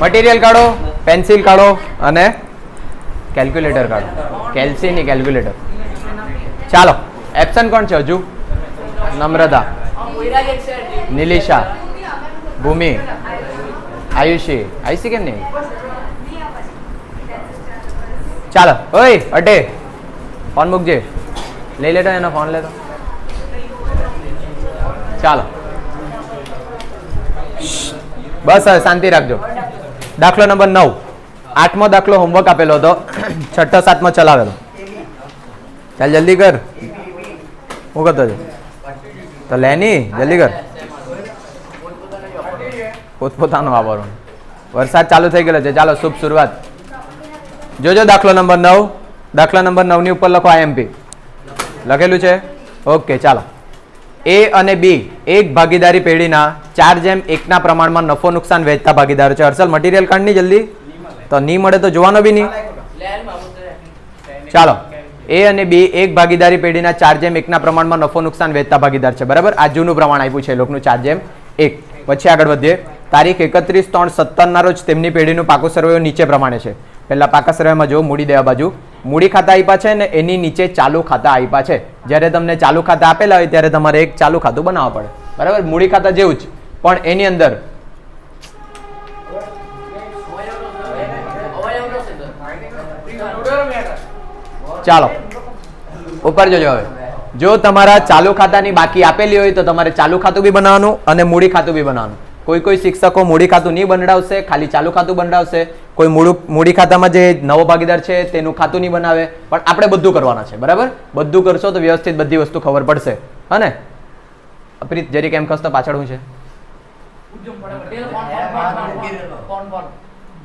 Material કાઢો, pencil કાઢો અને કેલ્ક્યુલેટર કાઢો. કેલ્સી ની કેલ્ક્યુલેટર. ચાલો, એપ્સન કોણ છે હજુ? નમ્રતા. નિલિશા. ભૂમિ. આયુષી. આયુષી કેમ નહીં? ચાલો, ઓય અટે ફોન મૂકજે. લઈ લેતો એનો ફોન લેતો. ચાલો. બસ, હવે શાંતિ રાખજો. દાખલો નંબર નવ. આઠમો દાખલો હોમવર્ક આપેલો હતો. છઠ્ઠો, સાતમો ચલાવેલો. ચાલ, જલ્દી કર. હું કરતો છે? તો લે ની જલ્દી કર. પોતપોતાનું આવવાનું વરસાદ ચાલુ થઈ ગયો છે. ચાલો, શુભ શરૂઆત. જોજો દાખલો નંબર નવ. દાખલા નંબર નવની ઉપર લખો આઈએમપી લખેલું છે? ઓકે, ચાલો. એ અને બી એક ભાગીદારી પેઢીના ચાર જેમ એકના પ્રમાણમાં નફો નુકસાન વહેંચતા ભાગીદારો છે. હર્ષલ મટીરિયલ કાઢ નહીં જલ્દી? તો નહીં મળે તો જોવાનો બી નહીં ચાલો. એ અને બી એક ભાગીદારી પેઢીના ચાર જેમ એકના પ્રમાણમાં નફો નુકસાન વેચતા ભાગીદાર છે. બરાબર? આ જૂનું પ્રમાણ આપ્યું છે લોકોનું ચાર જેમ એક. પછી આગળ વધીએ. તારીખ એકત્રીસ ત્રણ સત્તરના રોજ તેમની પેઢીનું પાકું સર્વે નીચે પ્રમાણે છે. પહેલાં પાકા સર્વેમાં જો મૂડી દેવા બાજુ. મૂડી ખાતા આપ્યા છે ને એની નીચે ચાલુ ખાતા આપ્યા છે. જ્યારે તમને ચાલુ ખાતા આપેલા હોય ત્યારે તમારે એક ચાલુ ખાતું બનાવવા પડે. બરાબર? મૂડી ખાતા જેવું જ. પણ એની અંદર ચાલો. ઉપર જોજો હવે. જો તમારા ચાલુ ખાતાની બાકી આપેલી હોય તો તમારે ચાલુ ખાતું બી બનાવવાનું અને મૂડી ખાતું બી બનાવવાનું. કોઈ કોઈ શિક્ષકો મૂડી ખાતું નહીં બનાવશે ખાલી ચાલુ ખાતું બનાવશે કોઈ મૂળું મૂડી ખાતામાં જે નવો ભાગીદાર છે, તેનું ખાતું નહીં બનાવે. પણ આપણે બધું કરવાના છે, બરાબર? બધું કરશો તો વ્યવસ્થિત બધી વસ્તુ ખબર પડશે. હા ને? અપ્રીત, જરી કેમ ખસતો પાછળ હું છે?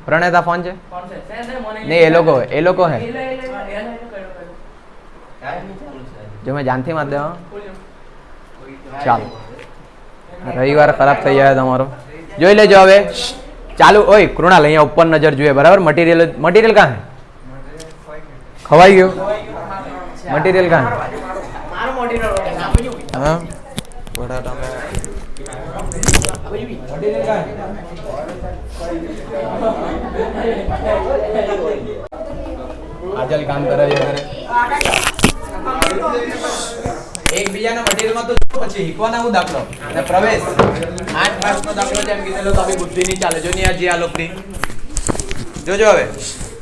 પ્રણેતા ફોન છે? નહીં, એ લોકો એ લોકો હે. જો મેં જાનથી માર દેવા ચાલો. રવિવાર ખરાબ થઈ જાય તમારો. જોઈ લેજો હવે. ચાલુ, ઓય, કૃણાલ અહીંયા ઉપર નજર જોઈએ બરાબર? મટીરિયલ મટીરિયલ કાં? ખવાઈ ગયું? મટીરિયલ કાં? હે. આજલ કામ કરે છે એકબીજાના મટીરીયલમાં તો પછી? શીખવાના હું દાખલો? અને પ્રવેશ? આઠ માર્ક્સનો દાખલો જેમ કીધેલો તો આપણી બુદ્ધિ નહીં ચાલે. જો નહીં આ જે આ લોકની જોજો હવે.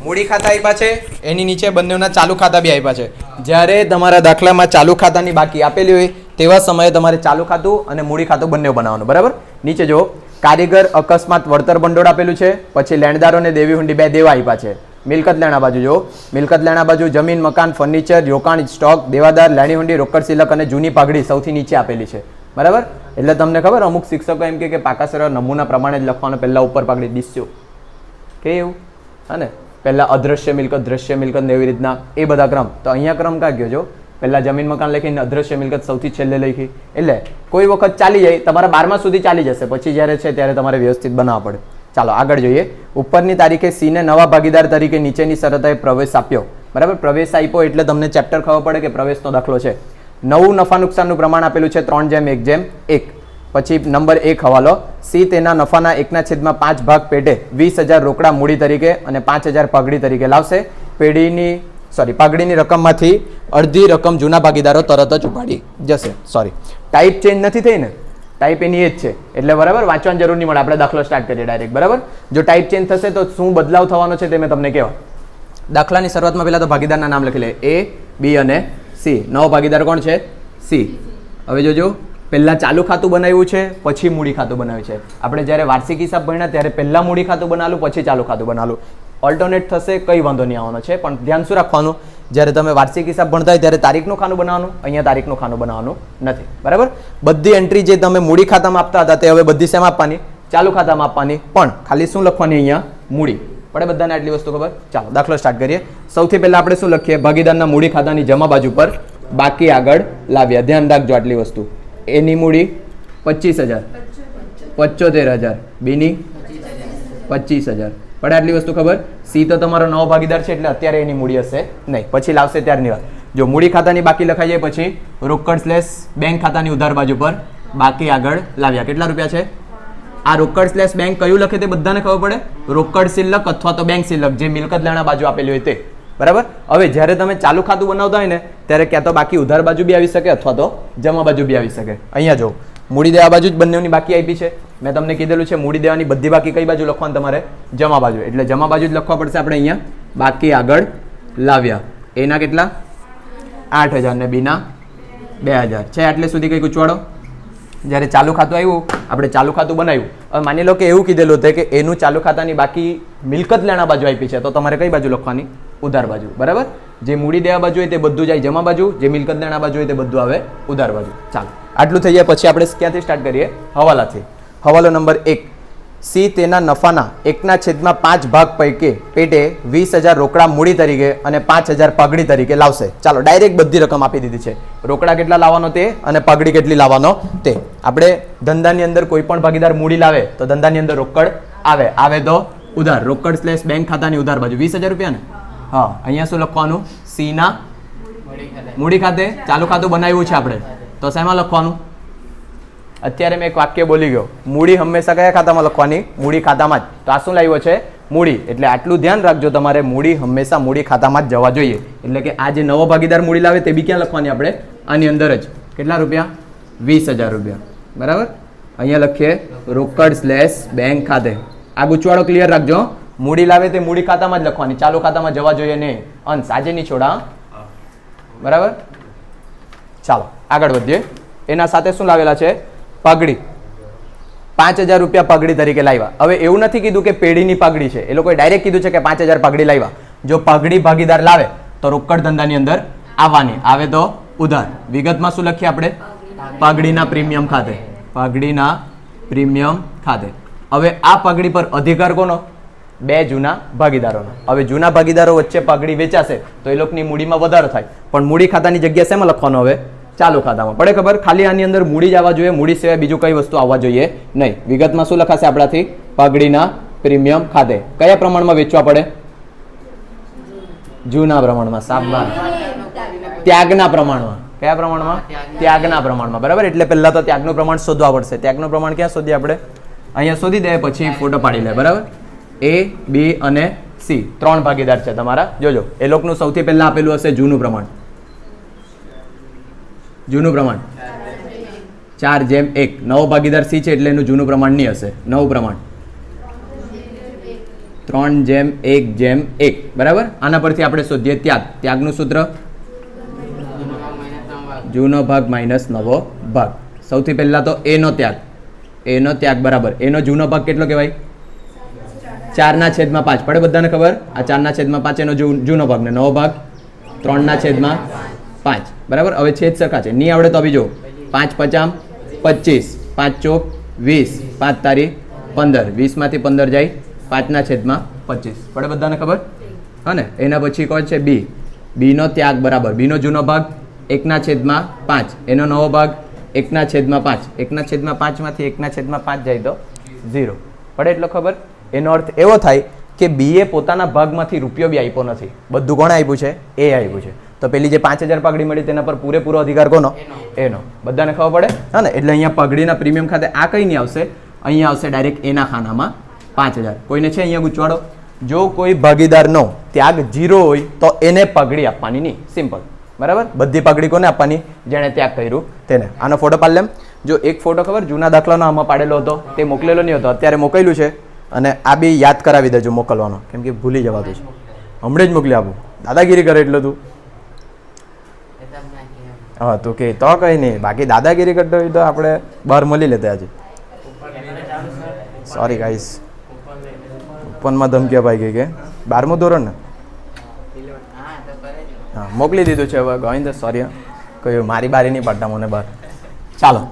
મૂડી ખાતા આપ્યા છે, એની નીચે બંનેના ચાલુ ખાતા બી આપ્યા છે. જ્યારે તમારા દાખલામાં ચાલુ ખાતાની બાકી આપેલી હોય, તેવા સમયે તમારે ચાલુ ખાતું અને મૂડી ખાતું બંને બનાવવાનું. બરાબર? નીચે જો કારીગર અકસ્માત વળતર ભંડોળ આપેલું છે, પછી લેણદારોને દેવી હુંડી બે દેવા આપ્યા છે. મિલકત લેણા બાજુ જો મિલકત લેણા બાજુ, જમીન, મકાન, ફર્નિચર, રોકાણ, સ્ટોક, દેવાદાર, લેણી હુંડી, રોકડ, સિલક અને જૂની પાઘડી સૌથી નીચે આપેલી છે. બરાબર? એટલે તમને ખબર, અમુક શિક્ષકો એમ કે પાકા સર નમૂના પ્રમાણે જ લખવાનો, પહેલાં ઉપર પાઘડી દિસ્યો. કે એવું? હા ને પહેલા અદ્રશ્ય મિલકત, દ્રશ્ય મિલકત ને એવી રીતના, એ બધા ક્રમ. તો અહીંયા ક્રમ કા ગયો જો પહેલાં જમીન, મકાન લખીને અદ્રશ્ય મિલકત સૌથી છેલ્લે લખી. એટલે કોઈ વખત ચાલી જાય, તમારા બારમા સુધી ચાલી જશે, પછી જ્યારે છે ત્યારે તમારે વ્યવસ્થિત બનાવવા પડે. ચાલો આગળ જોઈએ. ઉપરની તારીખે સીને નવા ભાગીદાર તરીકે નીચેની શરતોએ પ્રવેશ આપ્યો. બરાબર? પ્રવેશ આપ્યો એટલે તમને ચેપ્ટર ખબર પડે કે પ્રવેશનો દાખલો છે. નવું નફા નુકસાનનું પ્રમાણ આપેલું છે ત્રણ જેમ, એક જેમ, એક. પછી નંબર એક હવાલો. સી તેના નફાના એકના છેદમાં પાંચ ભાગ પેટે વીસ હજાર રોકડા મૂડી તરીકે અને પાંચ હજાર પાઘડી તરીકે લાવશે. પેઢીની સોરી પાઘડીની રકમમાંથી અડધી રકમ જૂના ભાગીદારો તરત જ ઉપાડી જશે. સોરી ટાઈપ ચેન્જ નથી થઈ ને? ટાઈપ એની એ જ છે. એટલે બરાબર? વાંચવાની જરૂર નહીં મળે. આપણે દાખલો સ્ટાર્ટ કરીએ ડાયરેક્ટ બરાબર? જો ટાઈપ ચેન્જ થશે તો શું બદલાવ થવાનો છે તે મેં તમને કહેવા. દાખલાની શરૂઆતમાં પહેલાં તો ભાગીદારના નામ લખી લે. એ બી અને સી નવો ભાગીદાર કોણ છે? સી હવે જોજો. પહેલાં ચાલુ ખાતું બનાવ્યું છે, પછી મૂડી ખાતું બનાવ્યું છે. આપણે જ્યારે વાર્ષિક હિસાબ ભણ્યા, ત્યારે પહેલાં મૂડી ખાતું બનાવેલું પછી ચાલુ ખાતું બનાવેલું ઓલ્ટરનેટ થશે, કંઈ વાંધો નહીં આવવાનો છે, પણ ધ્યાન શું રાખવાનું? જ્યારે તમે વાર્ષિક હિસાબ ભણતા હોય ત્યારે તારીખનું ખાનું બનાવવાનું, અહીંયા તારીખનું ખાનું બનાવવાનું નથી. બરાબર? બધી એન્ટ્રી જે તમે મૂડી ખાતામાં આપતા હતા તે હવે બધી સેમ આપવાની, ચાલુ ખાતામાં આપવાની, પણ ખાલી શું લખવાની અહીંયા? મૂડી. પડે બધાને આટલી વસ્તુ ખબર? ચાલો, દાખલો સ્ટાર્ટ કરીએ. સૌથી પહેલાં આપણે શું લખીએ? ભાગીદારના મૂડી ખાતાની જમા બાજુ પર બાકી આગળ લાવ્યા. ધ્યાન રાખજો આટલી વસ્તુ. એની મૂડી પચીસ હજાર. પચોતેર હજાર. બીની? પચીસ હજાર. પડે આટલી વસ્તુ ખબર? સી તો તમારો નવો ભાગીદાર છે, એટલે અત્યારે એની મૂડી હશે. નહીં, પછી લાવશે ત્યારની વાત. જો મૂડી ખાતાની બાકી લખાઈ જાય, પછી રોકડ સ્લેશ બેંક ખાતાની ઉધાર બાજુ પર. બાકી આગળ લાવ્યા. કેટલા રૂપિયા છે? આ રોકડ સ્લેશ બેંક કયું લખે તે બધાને ખબર પડે? રોકડ સિલ્લક અથવા તો બેંક શિલ્લક જે મિલકત લેણા બાજુ આપેલી હોય તે. બરાબર? હવે જ્યારે તમે ચાલુ ખાતું બનાવતા હોય ને, ત્યારે ક્યાં તો બાકી ઉધાર બાજુ બી આવી શકે અથવા તો જમા બાજુ બી આવી શકે. અહીંયા જો મૂડી દેવા બાજુ જ બંનેની બાકી આપી છે. મેં તમને કીધેલું છે, મૂડી દેવાની બધી બાકી કઈ બાજુ લખવાનું તમારે જમા બાજુ. એટલે જમા બાજુ જ લખવા પડશે આપણે અહીંયા. બાકી આગળ લાવ્યા. એના કેટલા? આઠ હજાર ને બીના બે હજાર. છે આટલે સુધી કંઈક ઉચવાડો જ્યારે ચાલુ ખાતું આવ્યું, આપણે ચાલુ ખાતું બનાવ્યું. હવે માની લો કે એવું કીધેલું હતું કે એનું ચાલુ ખાતાની બાકી મિલકત લેણા બાજુ આપી છે, તો તમારે કઈ બાજુ લખવાની? ઉધાર બાજુ. બરાબર? જે મૂડી દેવા બાજુ હોય તે બધું જાય જમા બાજુ, જે મિલકત લેણા બાજુ હોય તે બધું આવે ઉધાર બાજુ. ચાલો. આટલું થઈ જાય, પછી આપણે ક્યાંથી સ્ટાર્ટ કરીએ? હવાલાથી. હવાલો નંબર એક. સી તેના નફાના એકના છેદમાં પાંચ ભાગ પૈકી પેટે વીસ હજાર રોકડા મૂડી તરીકે અને પાંચ હજાર પગડી તરીકે લાવશે. ચાલો ડાયરેક્ટ બધી રકમ આપી દીધી છે. રોકડા કેટલા લાવવાનો તે અને પગડી કેટલી લાવવાનો તે. આપણે ધંધાની અંદર કોઈ પણ ભાગીદાર મૂડી લાવે, તો ધંધાની અંદર રોકડ આવે. આવે તો ઉધાર. રોકડ સ્લેશ બેંક ખાતાની ઉધાર બાજુ. વીસ હજાર રૂપિયા ને? હા, અહીંયા શું લખવાનું? સીના મૂડી ખાતે. ચાલુ ખાતું બનાવ્યું છે આપણે. તો શેમાં લખવાનું? અત્યારે મેં એક વાક્ય બોલી ગયો. મૂડી હંમેશા કયા ખાતામાં લખવાની? મૂડી ખાતામાં જ. તો આ શું લાવ્યો છે? મૂડી. એટલે આટલું ધ્યાન રાખજો તમારે મૂડી હંમેશા મૂડી ખાતામાં જ જવા જોઈએ. એટલે કે આ જે નવો ભાગીદાર મૂડી લાવે તે બી ક્યાં લખવાની આપણે? આની અંદર જ. કેટલા રૂપિયા? વીસ હજાર રૂપિયા. બરાબર? અહીંયા લખીએ રોકડ સ્લેશ બેંક ખાતે. આ ગુચવાડો ક્લિયર રાખજો મૂડી લાવે તે મૂડી ખાતામાં જ લખવાની. ચાલુ ખાતામાં જવા જોઈએ નહીં. અંશ આજે નહીં છોડા બરાબર? ચાલો, આગળ વધીએ. એના સાથે શું લાવેલા છે? પગડી. પાંચ હજાર રૂપિયા પગડી તરીકે લાવ્યા. હવે એવું નથી કીધું કે પેઢીની પગડી છે. એ લોકોએ ડાયરેક્ટ કીધું છે કે પાંચ હજાર પગડી લાવ્યા. જો પગડી ભાગીદાર લાવે, તો રોકડ ધંધાની અંદર આવવાની. આવે તો ઉધાર. વિગતમાં શું લખીએ આપણે? પગડીના પ્રીમિયમ ખાતે. પગડીના પ્રીમિયમ ખાતે. હવે આ પગડી પર અધિકાર કોનો? બે જૂના ભાગીદારોનો. હવે જૂના ભાગીદારો વચ્ચે પગડી વેચાશે, તો એ લોકોની મૂડીમાં વધારો થાય. પણ મૂડી ખાતાની જગ્યા શેમાં લખવાનો હવે? ચાલુ ખાતામાં. પડે ખબર? ખાલી આની અંદર મૂડી જ આવવા જોઈએ. મૂડી સિવાય બીજું કઈ વસ્તુ આવવા જોઈએ નહીં. વિગતમાં શું લખાશે આપણાથી? પગડીના પ્રીમિયમ ખાતે. કયા પ્રમાણમાં વેચવા પડે? જૂના પ્રમાણમાં. સાબમાં ત્યાગના પ્રમાણમાં. કયા પ્રમાણમાં? ત્યાગના પ્રમાણમાં. બરાબર? એટલે પહેલા તો ત્યાગનું પ્રમાણ શોધવા પડશે. ત્યાગનું પ્રમાણ ક્યાં શોધીએ આપણે? અહીંયા શોધી દે, પછી ફોટો પાડી લે. બરાબર? એ બી અને સી ત્રણ ભાગીદાર છે તમારા. જોજો. એ લોકોનું સૌથી પહેલા આપેલું હશે જૂનું પ્રમાણ. જૂનું પ્રમાણ. ચાર જેમ એક. નવો ભાગીદાર સી છે એટલે એનું જૂનું પ્રમાણ નહીં હશે. નવું પ્રમાણ. ત્રણ જેમ એક જેમ એક. બરાબર? આના પરથી આપણે શોધીએ ત્યાગ. ત્યાગનું સૂત્ર? જૂનો ભાગ માઇનસ નવો ભાગ. સૌથી પહેલાં તો એનો ત્યાગ. એનો ત્યાગ બરાબર. એનો જૂનો ભાગ કેટલો કહેવાય? ચારના છેદમાં પાંચ. પડે બધાને ખબર? આ ચારના છેદમાં પાંચ એનો જૂનો ભાગ ને નવો ભાગ. ત્રણના છેદમાં પાંચ. બરાબર? હવે છેદ સરખા છે. નહીં આવડે તો બી જો. પાંચ પચામ, પચીસ. પાંચ ચોક, વીસ. પાંચ તારીખ પંદર. વીસમાંથી પંદર જાય. પાંચના છેદમાં પચીસ. પડે બધાને ખબર? હા ને? એના પછી કોણ છે? બી. બીનો ત્યાગ બરાબર. બીનો જૂનો ભાગ, એકના છેદમાં પાંચ. એનો નવો ભાગ, એકના છેદમાં પાંચ. એકના છેદમાં પાંચમાંથી એકના છેદમાં પાંચ જાય તો ઝીરો. પડે એટલો ખબર? એનો અર્થ એવો થાય કે બીએ પોતાના ભાગમાંથી રૂપિયો બી આપ્યો નથી. બધું કોણે આપ્યું છે? એ આપ્યું છે. તો પેલી જે પાંચ હજાર પગડી મળી તેના પર પૂરેપૂરો અધિકાર કોનો? એનો. બધાને ખબર પડે? હા ને એટલે અહીંયા પગડીના પ્રીમિયમ ખાતે આ કઈ નહીં આવશે. અહીંયા આવશે ડાયરેક્ટ એના ખાનામાં પાંચ હજાર. કોઈને છે અહીંયા ગુચવાડો? જો કોઈ ભાગીદારનો ત્યાગ જીરો હોય તો એને પગડી આપવાની નહીં. સિમ્પલ. બરાબર? બધી પગડી કોને આપવાની? જેણે ત્યાગ કર્યું. તેને. આનો ફોટો પાડ લેમ. જો એક ફોટો ખબર? જૂના દાખલાનો આમાં પાડેલો હતો. તે મોકલેલો નહીં હતો. અત્યારે મોકલેલું છે. અને આ બી યાદ કરાવી દેજો મોકલવાનો. કેમ કે ભૂલી જવાતું છે. હમણાં જ મોકલી આપું. દાદાગીરી કરે એટલે તું. હા તો કે તો કઈ નહીં. બાકી દાદાગીરી કરતો હોય તો આપણે બહાર મળી લેતા આજે. સોરી ગાઈસ ઓપનમાં ધમકી અપાઈ ગઈ કે? બારમું ધોરણ ને? હા મોકલી દીધું છે હવે ગોવિંદ સોરી કહ્યું મારી બારી નહીં પાડતા મને બહાર ચાલો.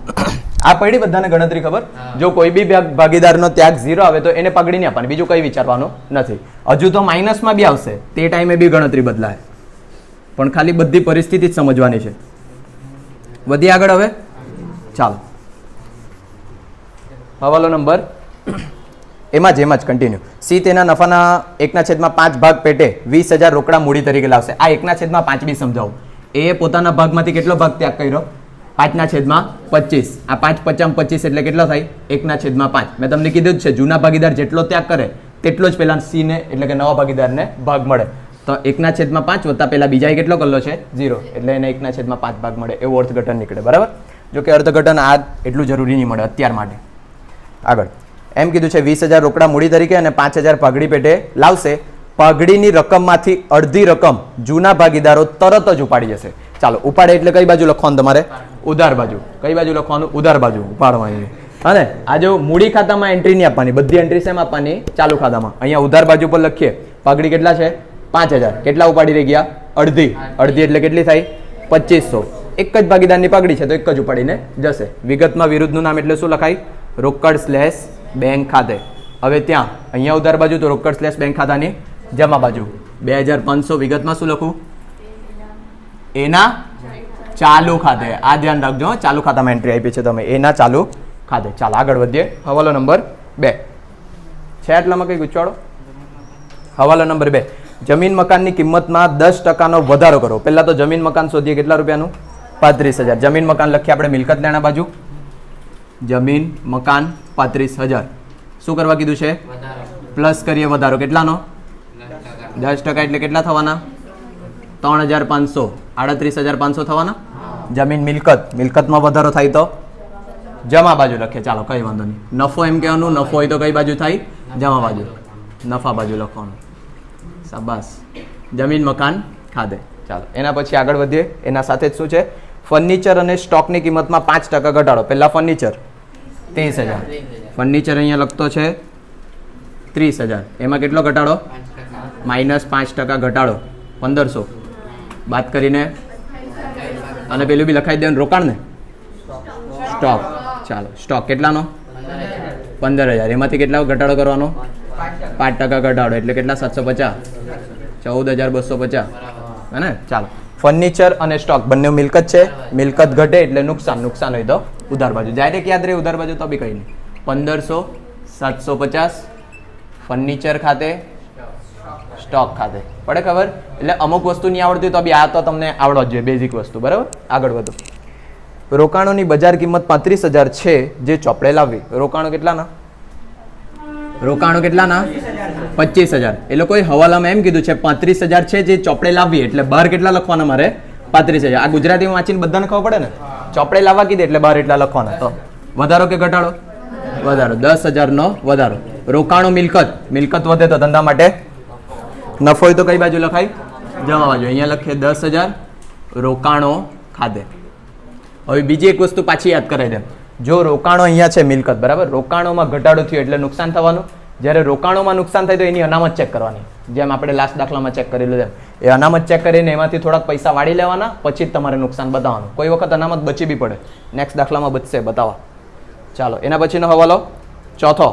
આ પડી બધાને ગણતરી ખબર? જો કોઈ બી ભાગ- ભાગીદારનો ત્યાગ ઝીરો આવે તો એને પગડી નહીં આપવાની. બીજું કંઈ વિચારવાનું નથી. હજુ તો માઇનસમાં બી આવશે. તે ટાઈમે બી ગણતરી બદલાય. પણ ખાલી બધી પરિસ્થિતિ જ સમજવાની છે. વધી આગળ હવે? ચાલો. હવાલો નંબર. એમાં જ એમાં જ કન્ટિન્યુ સી તેના નફાના એકના છેદમાં પાંચ ભાગ પેટે વીસ હજાર રોકડા મૂડી તરીકે લાવશે. આ એકના છેદમાં પાંચ બી સમજાવું. એ પોતાના ભાગમાંથી કેટલો ભાગ ત્યાગ કર્યો? પાંચના છેદમાં પચીસ. આ પાંચ પચામ પચીસ એટલે કેટલો થાય? એકના છેદમાં પાંચ. મેં તમને કીધું જ છે, જૂના ભાગીદાર જેટલો ત્યાગ કરે, તેટલો જ પહેલાં સીને એટલે કે નવા ભાગીદારને ભાગ મળે. તો એકના છેદમાં પાંચ વત્તા પેલા બીજાએ કેટલો કરલો છે? ઝીરો. એટલે એને એકના છેદમાં પાંચ ભાગ મળે. એવું અર્થઘટન નીકળે. બરાબર? જો કે અર્થઘટન આ એટલું જરૂરી નહીં મળે અત્યાર માટે. આગળ. એમ કીધું છે, વીસ હજાર રોકડા મૂડી તરીકે અને પાંચ હજાર પાઘડી પેટે લાવશે. પાઘડીની રકમમાંથી અડધી રકમ જૂના ભાગીદારો તરત જ ઉપાડી જશે. ચાલો, ઉપાડે એટલે કઈ બાજુ લખવાનું તમારે? ઉધાર બાજુ. કઈ બાજુ લખવાનું? ઉધાર બાજુ. ઉપાડવાની અને આ જો મૂડી ખાતામાં એન્ટ્રી નહીં આપવાની, બધી એન્ટ્રી સેમ આપવાની ચાલુ ખાતામાં. અહીંયા ઉધાર બાજુ પર લખીએ. પાઘડી કેટલા છે? પાંચ હજાર. કેટલા ઉપાડી રહી ગયા? અડધી. અડધી. એટલે કેટલી થાય પચીસો. એક જ ભાગીદારની પાઘડી છે તો એક જ ઉપાડીને જશે. વિગતમાં વિરુદ્ધનું નામ એટલે શું લખાય? રોકડ સ્લેશ બેંક ખાતે. હવે ત્યાં અહીંયા ઉધાર બાજુ તો રોકડ સ્લેશ બેંક ખાતાની જમા બાજુ. બે હજાર પાંચસો વિગતમાં શું લખું? એના ચાલુ ખાતે. આ ધ્યાન રાખજો ચાલુ ખાતામાં એન્ટ્રી આપી છે તમે. એના ચાલુ ખાતે. ચાલો આગળ વધીએ. હવાલો નંબર બે. છે એટલામાં કંઈક ગુચવાડો? હવાલો નંબર બે. જમીન મકાનની કિંમતમાં દસ ટકાનો વધારો કરો. પહેલાં તો જમીન મકાન શોધીએ કેટલા રૂપિયાનું? પાંત્રીસ હજાર. જમીન મકાન લખીએ આપણે મિલકત લેણા બાજુ. જમીન મકાન પાંત્રીસ હજાર. શું કરવા કીધું છે? પ્લસ કરીએ વધારો. કેટલાનો? દસ ટકા એટલે કેટલા થવાના? ત્રણ હજાર પાંચસો. આડત્રીસ હજાર પાંચસો થવાના? જમીન મિલકત. મિલકતમાં વધારો થાય તો? જમા બાજુ લખીએ. ચાલો કઈ વાંધો નહીં. નફો એમ કહેવાનું. નફો હોય તો કઈ બાજુ થાય? જમા બાજુ. નફા બાજુ લખવાનું. શાબાશ. જમીન, મકાન, ખાધે. ચાલો, એના પછી આગળ વધીએ. એના સાથે જ શું છે? ફર્નિચર અને સ્ટોકની કિંમતમાં પાંચ ટકા ઘટાડો. પહેલાં ફર્નિચર ત્રીસ હજાર. ફર્નિચર અહીંયા લખતો છે ત્રીસ હજાર. એમાં કેટલો ઘટાડો? માઇનસ પાંચ ટકા ઘટાડો. પંદરસો. બાદ કરીને. અને પેલું બી લખાઈ દેવાનું. રોકાણ ને? સ્ટોક ચાલો સ્ટોક કેટલાનો? પંદર હજાર એમાંથી કેટલા ઘટાડો કરવાનો? પાંચ ટકા. ઘટાડો, એટલે કેટલા? સાતસો પચાસ? ચૌદ હજાર બસો પચાસ. હે ને ચાલો. ફર્નિચર અને સ્ટોક બંને મિલકત છે. મિલકત ઘટે એટલે નુકસાન નુકસાન હોય તો ઉધાર બાજુ. ડાયરેક્ટ યાદ રહે, ઉધાર બાજુ તો બી કંઈ નહીં. પંદરસો, સાતસો પચાસ, ફર્નિચર ખાતે, સ્ટોક ખાતે. પડે ખબર? એટલે અમુક વસ્તુ નહીં આવડતી તો બી આ તો તમને આવડો જ જોઈએ બેઝિક વસ્તુ. બરાબર? આગળ વધો. રોકાણોની બજાર કિંમત પાંત્રીસ હજાર છે, જે ચોપડે લાવવી. રોકાણો કેટલાના? રોકાણો કેટલાના? પચીસ હજાર. એ લોકોએ હવાલામાં એમ કીધું છે, પાંત્રીસ હજાર છે જે ચોપડે લાવવી એટલે બહાર કેટલા લખવાના મારે? પાંત્રીસ હજાર. આ ગુજરાતીમાં વાંચીને બધાને ખબર પડે ને? ચોપડે લાવવા કીધે એટલે બહાર એટલા લખવાના. તો વધારો કે ઘટાડો? વધારો. દસ હજારનો વધારો. રોકાણો મિલકત. મિલકત વધે તો ધંધા માટે નફો હોય તો કઈ બાજુ લખાય? જમા બાજુ અહીંયા લખીએ દસ હજાર રોકાણો ખાતે હવે બીજી એક વસ્તુ પાછી યાદ કરાવી દે. જો રોકાણો અહીંયા છે મિલકત, બરાબર? રોકાણોમાં ઘટાડો થયો એટલે નુકસાન થવાનું. જ્યારે રોકાણોમાં નુકસાન થાય તો એની અનામત ચેક કરવાની. જેમ આપણે લાસ્ટ દાખલામાં ચેક કરેલું તેમ એ અનામત ચેક કરીને એમાંથી થોડાક પૈસા વાળી લેવાના, પછી જ તમારે નુકસાન બતાવવાનું. કોઈ વખત અનામત બચી બી પડે. નેક્સ્ટ દાખલામાં બચશે બતાવવા ચાલો, એના પછીનો હવાલો. ચોથો.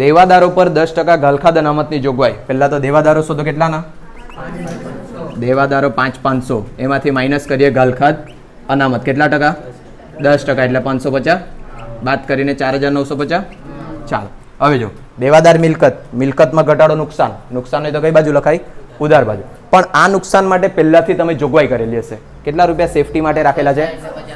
દેવાદારો પર દસ ટકા ગલખાદ અનામતની જોગવાઈ. પહેલાં તો દેવાદારો શોધો કેટલાના? દેવાદારો પાંચ પાંચસો. એમાંથી માઇનસ કરીએ ગલખાદ અનામત. કેટલા ટકા? દસ ટકા એટલે પાંચસો પચાસ. બાદ કરીને ચાર હજાર નવસો પચાસ. ચાલો, હવે જો, દેવાદાર મિલકત, મિલકતમાં ઘટાડો નુકસાન. નુકસાન હોય તો કઈ બાજુ લખાય ઉધાર બાજુ. પણ આ નુકસાન માટે પહેલાથી તમે જોગવાઈ કરેલી હશે. કેટલા રૂપિયા સેફટી માટે રાખેલા છે?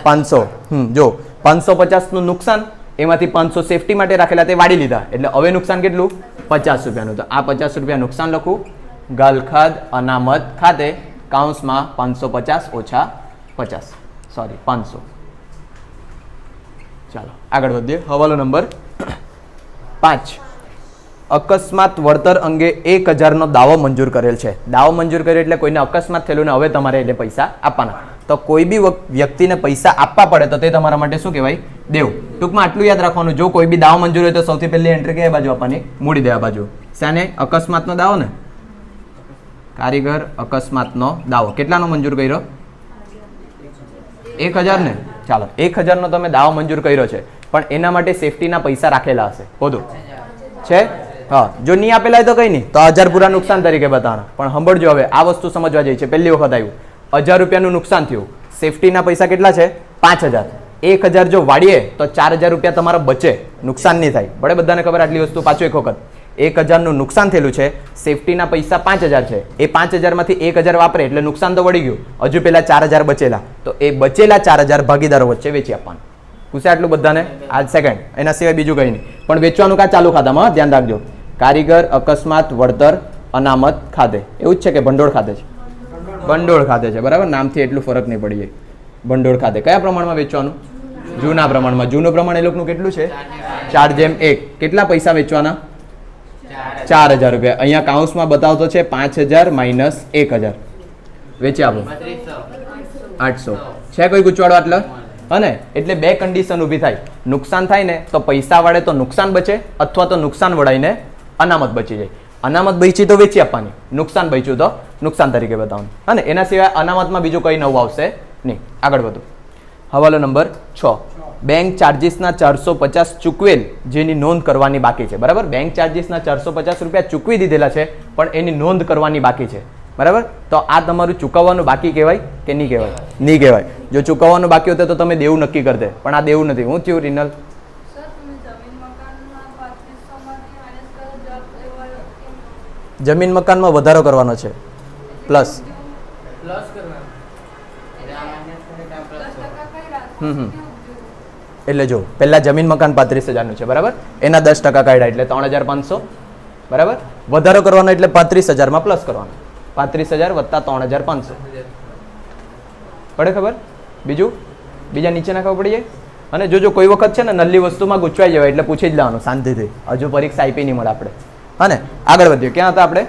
પાંચસો. હમ, જો, પાંચસો પચાસનું નુકસાન, એમાંથી પાંચસો સેફટી માટે રાખેલા તે વાળી લીધા. એટલે હવે નુકસાન કેટલું? પચાસ રૂપિયાનું. તો આ પચાસ રૂપિયા નુકસાન લખું. ગાલખાદ અનામત ખાતે કાઉન્સમાં પાંચસો પચાસ ઓછા પચાસ. સોરી પાંચસો. ચાલો, આગળ વધીએ. હવાલો નંબર પાંચ. અકસ્માત વળતર અંગે એક હજારનો દાવો મંજૂર કરેલ છે. દાવો મંજૂર કર્યો એટલે કોઈને અકસ્માત થયેલું ને હવે તમારે એટલે પૈસા આપવાના. તો કોઈ બી વ્યક્તિને પૈસા આપવા પડે તો તે તમારા માટે શું કહેવાય? દેવ. ટૂંકમાં આટલું યાદ રાખવાનું, જો કોઈ બી દાવો મંજૂર હોય તો સૌથી પહેલી એન્ટ્રી કઈ બાજુ આપવાની? મૂડી દેવા બાજુ. શાને? અકસ્માતનો દાવો ને? કારીગર અકસ્માતનો દાવો. કેટલાનો મંજૂર કર્યો? એક હજાર ને ચાલો, એક હજારનો તમે દાવો મંજૂર કર્યો છે, પણ એના માટે સેફટીના પૈસા રાખેલા હશે. બધું છે? હા. જો નહીં આપેલા તો કંઈ નહીં. તો હજાર પૂરા નુકસાન તરીકે બતાવવાના. પણ સાંભળજો હવે, આ વસ્તુ સમજવા જઈ છે. પહેલી વખત આવ્યું. હજાર રૂપિયાનું નુકસાન થયું. સેફટીના પૈસા કેટલા છે? પાંચ હજાર. એક હજાર જો વાળીએ, તો ચાર હજાર રૂપિયા તમારા બચે. નુકસાન નહીં થાય. બળે બધાને ખબર આટલી વસ્તુ પાછું એક વખત. એક હજારનું નુકસાન થયેલું છે. સેફટીના પૈસા પાંચ હજાર છે. એ પાંચ હજારમાંથી એક હજાર વાપરે એટલે નુકસાન તો વળી ગયું. હજુ પહેલાં ચાર હજાર બચેલા. તો એ બચેલા ચાર હજાર ભાગીદારો વચ્ચે વેચી આપવાનું. પૂછે આટલું બધાને? આજ સેકન્ડ એના સિવાય બીજું કંઈ નહીં. પણ વેચવાનું કાં ચાલુ ખાતામાં? ધ્યાન રાખજો. કારીગર, અકસ્માત, વળતર, અનામત, ખાતે. એવું જ છે કે ભંડોળ ખાતે છે? ભંડોળ ખાતે છે. બરાબર? નામથી એટલું ફરક નહીં પડી જાય ભંડોળ ખાતે. કયા પ્રમાણમાં વેચવાનું? જૂના પ્રમાણમાં. જૂનું પ્રમાણ એ લોકોનું કેટલું છે? ચાર જેમ એક. કેટલા પૈસા વેચવાના? ચાર હજાર રૂપિયા. અહીંયા કાઉન્સમાં બતાવતો છે પાંચ હજાર માઇનસ એક હજાર. વેચી આપો. આઠસો. છે કોઈ ગુચવાડો આટલો? હને એટલે બે કન્ડિશન ઊભી થાય. નુકસાન થાય ને તો પૈસા વાળે તો નુકસાન બચે અથવા તો નુકસાન વળાઈને અનામત બચી જાય. અનામત બચી તો વેચી આપવાની. નુકસાન બચ્યું તો નુકસાન તરીકે બતાવવાનું. અને એના સિવાય અનામતમાં બીજું કંઈ નવું આવશે નહીં. આગળ વધુ. હવાલો નંબર છ. બેંક ચાર્જિસના ચારસો પચાસ ચૂકવેલ જેની નોંધ કરવાની બાકી છે. બરાબર? બેંક ચાર્જિસના ચારસો પચાસ રૂપિયા ચૂકવી દીધેલા છે પણ એની નોંધ કરવાની બાકી છે. બરાબર? તો આ તમારું ચૂકવવાનું બાકી કહેવાય કે નહીં કહેવાય? નહીં કહેવાય. જો ચૂકવવાનું બાકી હોતે તો તમે દેવું નક્કી કરતે પણ આ દેવું નથી. હું થયું રિનલ? જમીન કરો મકાનમાં વધારો કરવાનો છે. પ્લસ કરે હમ હમ. એટલે જો, પહેલાં જમીન મકાન પાંત્રીસ હજારનું છે, બરાબર? એના દસ ટકા કાઢ્યા, એટલે ત્રણ હજાર પાંચસો, બરાબર? વધારો કરવાનો એટલે પાંત્રીસ હજારમાં પ્લસ કરવાનો. પાંત્રીસ હજાર વત્તા ત્રણ હજાર પાંચસો. પડે ખબર? બીજું? બીજા નીચેના નાખવા પડી જાય અને જો જો કોઈ વખત છે ને નલ્લી વસ્તુમાં ગૂંચવાઈ જવાય એટલે પૂછી જ લેવાનું, શાંતિથી. હજુ પરીક્ષા આપી નહીં મળે આપણે. હા આગળ વધીએ ક્યાં હતા આપણે?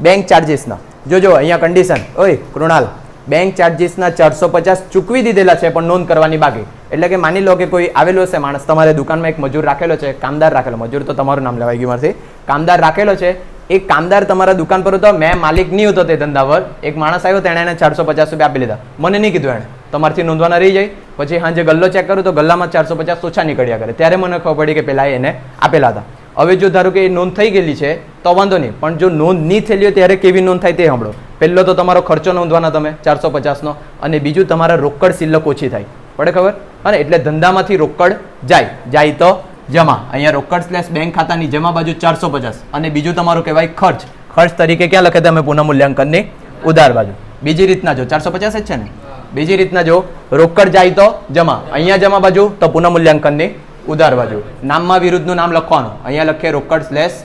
બેંક ચાર્જિસના જો જો, અહીંયા કન્ડિશન ઓય, કૃણાલ. બેંક ચાર્જિસના ચારસો પચાસ ચૂકવી દીધેલા છે, પણ નોંધ કરવાની બાકી. એટલે કે માની લો કે કોઈ આવેલો હશે માણસ, તમારે દુકાનમાં એક મજૂર રાખેલો છે, કામદાર રાખેલો, મજૂર તો તમારું નામ લેવાય ગયું મારથી. કામદાર રાખેલો છે, એ કામદાર તમારા દુકાન પર હતો, મેં માલિક નહીં હતો તે ધંધા પર એક માણસ આવ્યો, તેણે એને ચારસો પચાસ રૂપિયા આપી લીધા. મને નહીં કીધું એણે. તમારથી નોંધવાના રહી જાય. પછી હાંજે ગલ્લો ચેક કરું તો ગલ્લામાં ચારસો પચાસ ઓછા નીકળ્યા કરે. ત્યારે મને ખબર પડી કે પેલા એને આપેલા હતા. હવે જો ધારો કે એ નોંધ થઈ ગયેલી છે, તો વાંધો નહીં. પણ જો નોંધ નહીં થયેલી હોય ત્યારે કેવી નોંધ થાય તે સાંભળો. પહેલો તો તમારો ખર્ચો નોંધવાના તમે, ચારસો પચાસનો. અને બીજું તમારા રોકડ સિલ્લક ઓછી થાય. પડે ખબર? અને એટલે ધંધામાંથી રોકડ જાય. જાય તો જમા. અહીંયા રોકડ સ્લેશ બેંક ખાતાની જમા બાજુ ચારસો પચાસ. અને બીજું તમારું કહેવાય ખર્ચ. ખર્ચ તરીકે ક્યાં લખે તમે પુનઃ મૂલ્યાંકનની ઉધાર બાજુ. બીજી રીતના જો, ચારસો પચાસ જ છે ને? બીજી રીતના જો, રોકડ જાય તો જમા. અહીંયા જમા બાજુ તો પુનઃ મૂલ્યાંકનની ઉધાર બાજુ. નામમાં વિરુદ્ધનું નામ લખવાનું. અહીંયા લખીએ રોકડ સ્લેશ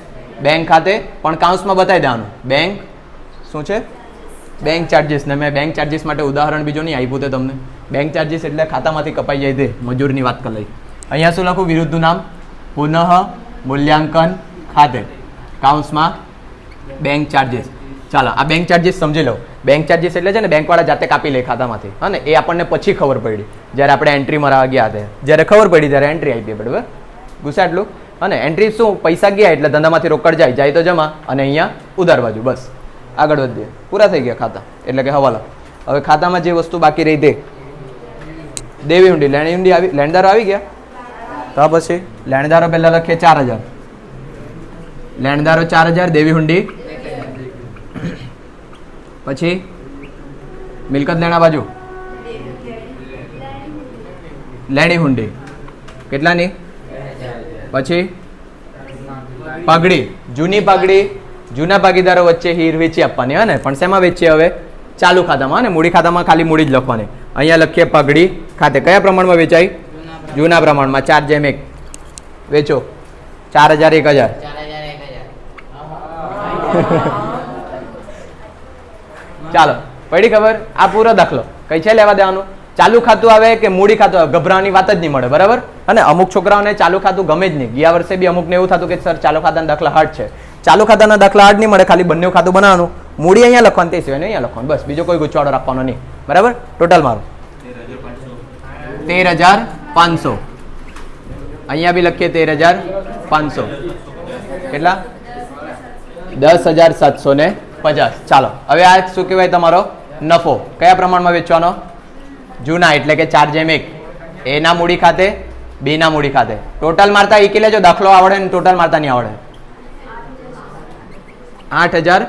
બેંક ખાતે. પણ કાઉન્સમાં બતાવી દેવાનું. બેંક શું છે? બેંક ચાર્જિસ ને મેં બેંક ચાર્જિસ માટે ઉદાહરણ બીજો નહીં આપ્યું તે તમને. બેંક ચાર્જિસ એટલે ખાતામાંથી કપાઈ જાય તે, મજૂરની વાત કરી અહીંયા શું લખું? વિરુદ્ધનું નામ? પુનઃ મૂલ્યાંકન ખાતે. કાઉન્સમાં બેંક ચાર્જિસ ચાલો, આ બેંક ચાર્જિસ સમજી લો. બેંક ચાર્જિસ એટલે છે ને બેંકવાળા જાતે કાપી લે ખાતામાંથી. હા ને, એ આપણને પછી ખબર પડી. જ્યારે આપણે એન્ટ્રી મરાવા ગયા હતા જ્યારે ખબર પડી ત્યારે એન્ટ્રી આપી બરાબર? ગુસ્સા એટલું અને એન્ટ્રી શું? પૈસા ગયા એટલે ધંધામાંથી રોકડ જાય જાય તો જમા અને અહીંયા ઉધાર બાજુ, બસ. આગળ વધીએ પૂરા થઈ ગયા ખાતા. એટલે કે હવાલા. હવે ખાતામાં જે વસ્તુ બાકી રહી તે દેવી ઊંડી. લેણી ઊંડી આવી લેણદારો આવી ગયા? તો પછી? લેણદારો પહેલા લખીએ ચાર હજાર. લેણદારો ચાર હજાર દેવી હુંડી પછી? મિલકત લેણા બાજુ? લેણી હુંડી કેટલાની? પછી? પાઘડી જૂની પાઘડી જૂના ભાગીદારો વચ્ચે હીર વેચી આપવાની હે ને? પણ શેમાં વેચીએ હવે? ચાલુ ખાતામાં ને? મૂડી ખાતામાં ખાલી મૂડી જ લખવાની. અહીંયા લખીએ પગડી. ખાતે કયા પ્રમાણમાં વેચાય? જૂના પ્રમાણમાં. ચાર જેમ એક. વેચો. ચાર હજાર, એક હજાર. ચાલો, પડી ખબર? આ પૂરો દાખલો. કઈ છે લેવા દેવાનું? ચાલુ ખાતું આવે કે મૂડી ખાતું આવે? ગભરાવાની વાત જ નહીં મળે, બરાબર? અને અમુક છોકરાઓને ચાલુ ખાતું ગમે જ નહીં. ગયા વર્ષે બી અમુકને એવું થતું કે, સર, ચાલુ ખાતાના દાખલા હાર્ડ છે. ચાલુ ખાતાના દાખલા હાર્ડ નહીં મળે, ખાલી બંને ખાતું બનાવવાનું. મૂડી અહીંયા લખવાનું, તે સિવાય અહીંયા લખવાનું, બસ. બીજો કોઈ ગુચવાડો રાખવાનો નહીં. બરાબર? ટોટલ મારું. તેર હજાર પાંચસો. અહીંયા બી લખીએ તેર હજાર પાંચસો. કેટલા? દસ હજાર સાતસો ને પચાસ. ચાલો, હવે આ શું કહેવાય તમારો? નફો. કયા પ્રમાણમાં વેચવાનો? જૂના, એટલે કે ચાર જેમ એક. એના મૂડી ખાતે બેના મૂડી ખાતે. ટોટલ મારતા એકી લેજો દાખલો આવડે ને ટોટલ મારતા નહીં આવડે. આઠ હજાર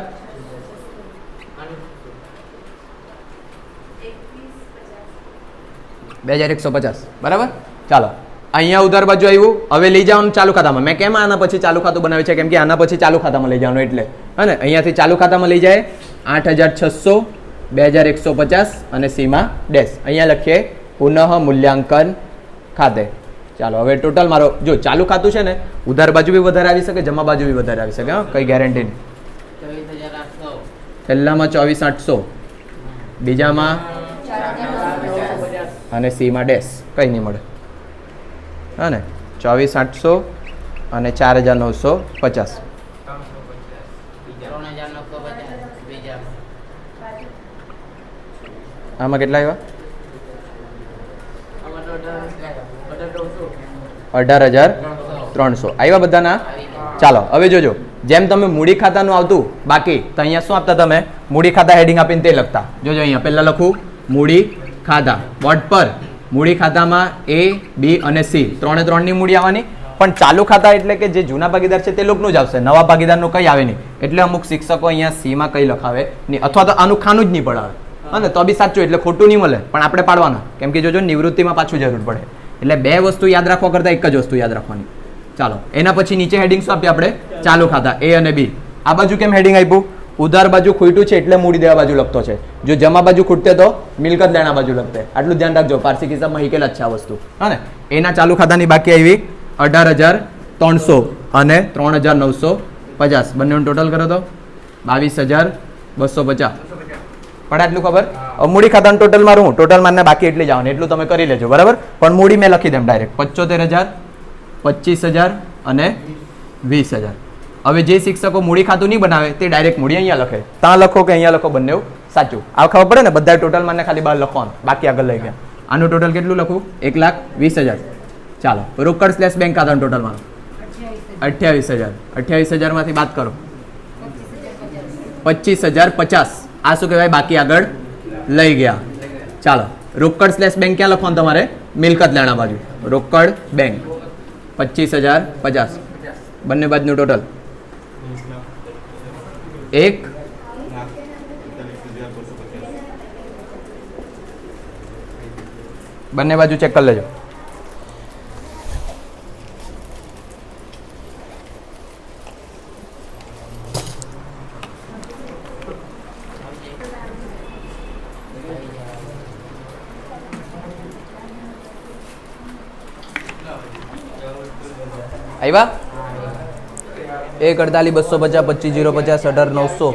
બે હજાર એકસો પચાસ. બરાબર? ચાલો. અહીંયા ઉધાર બાજુ આવ્યું. હવે લઈ જવાનું ચાલુ ખાતામાં. મેં કેમ આના પછી ચાલુ ખાતું બનાવ્યું છે? કેમ કે આના પછી ચાલુ ખાતામાં લઈ જવાનું એટલે. હે ને? અહીંયાથી ચાલુ ખાતામાં લઈ જાય. આઠ હજાર છસો બે હજાર એકસો પચાસ અને સીમા ડેશ. અહીંયા લખીએ પુનઃ મૂલ્યાંકન ખાતે. ચાલો હવે ટોટલ મારો જો ચાલુ ખાતું છે ને ઉધાર બાજુ બી વધારે આવી શકે જમા બાજુ બી વધારે આવી શકે હા. કઈ ગેરંટી નહીં. છેલ્લામાં ચોવીસ આઠસો. બીજામાં? અને સીમાં ડેશ કંઈ નહીં મળે. હા ને ચોવીસ આઠસો અને ચાર હજાર નવસો પચાસ. આમાં કેટલા આવ્યા. અઢાર હજાર ત્રણસો. આવ્યા બધાના? ચાલો, હવે જોજો. જેમ તમે મૂડી ખાતાનું આવતું, બાકી તો અહીંયા શું આપતા તમે? મૂડી ખાતા હેડિંગ આપીને તે લખતા. જોજો અહીંયા, પહેલાં લખું, મૂડી ખાતા બોર્ડ પર? મૂડી ખાતામાં એ બી અને સી ત્રણે ત્રણની મૂડી આવવાની. પણ ચાલુ ખાતા એટલે કે જે જૂના ભાગીદાર છે તે લોકોનું જ આવશે. નવા ભાગીદારનું કંઈ આવે નહીં. એટલે અમુક શિક્ષકો અહીંયા સીમાં કંઈ લખાવે નહીં. અથવા તો આનું ખાનું જ નહીં પડાવે. હા ને તો બી સાચું, એટલે ખોટું નહીં મળે. પણ આપણે પાડવાના. કેમ કે જોજો, નિવૃત્તિમાં પાછું જરૂર પડે. એટલે બે વસ્તુ યાદ રાખવા કરતાં એક જ વસ્તુ યાદ રાખવાની. ચાલો, એના પછી નીચે હેડિંગ શું આપીએ આપણે. ચાલુ ખાતા એ અને બી આ બાજુ કેમ હેડિંગ આપ્યું? ઉધાર બાજુ ખૂટ્યું છે એટલે મૂડી દેવા બાજુ લખતો છે. જો જમા બાજુ ખૂટતે તો મિલકત લેણા બાજુ લખતે. આટલું ધ્યાન રાખજો. પારસી કિસ્સામાં હિકેલ જ છે આ વસ્તુ. હા ને? એના ચાલુ ખાતાની બાકી આવી અઢાર હજાર ત્રણસો અને ત્રણ હજાર નવસો પચાસ. બંનેનું ટોટલ કરો તો? બાવીસ હજાર બસો પચાસ. પણ આટલું ખબર? મૂડી ખાતાનું ટોટલ મારું હું? ટોટલ મારને બાકી એટલી જ આવવાની. એટલું તમે કરી લેજો. બરાબર? પણ મૂડી મેં લખી દેમ ડાયરેક્ટ પચોતેર હજાર પચીસ હજાર અને વીસ હજાર. હવે જે શિક્ષકો મૂડી ખાતું નહીં બનાવે, તે ડાયરેક્ટ મૂડી અહીંયા લખે. ત્યાં લખો કે અહીંયા લખો, બંને સાચું. આ ખબર પડે ને બધા ટોટલ મને ખાલી બહાર લખવાનું બાકી આગળ લઈ ગયા. આનું ટોટલ કેટલું લખું એક લાખ વીસ હજાર. ચાલો, રોકડ સ્લેશ બેંક ખાતાનું ટોટલ મારું અઠ્યાવીસ હજાર. અઠ્યાવીસ હજારમાંથી બાદ કરો. પચીસ હજાર પચાસ. આ શું કહેવાય? બાકી આગળ લઈ ગયા. ચાલો, રોકડ સ્લેશ બેંક ક્યાં લખવાનું તમારે? મિલકત લેણા બાજુ. રોકડ બેંક પચીસ હજાર પચાસ. બંને બાજુનું ટોટલ એક બંને બાજુ ચેક કરી લેજો આવ્યા એક અડતાલીસ બસો પચાસ પચીસ જીરો પચાસ અઢાર નવસો.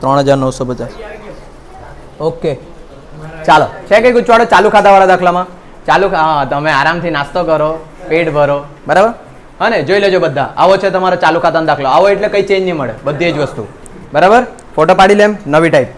ત્રણ હજાર નવસો પચાસ. ઓકે. ચાલો. છે કંઈ ગુચવાડો ચાલુ ખાતાવાળા દાખલામાં? ચાલુ હા તમે આરામથી નાસ્તો કરો પેટ ભરો. બરાબર? હા ને જોઈ લેજો બધા. આવો છે તમારો ચાલુ ખાતાનો દાખલો. આવો એટલે કંઈ ચેન્જ નહીં મળે. બધી જ વસ્તુ. બરાબર? ફોટો પાડી લેમ નવી ટાઈપ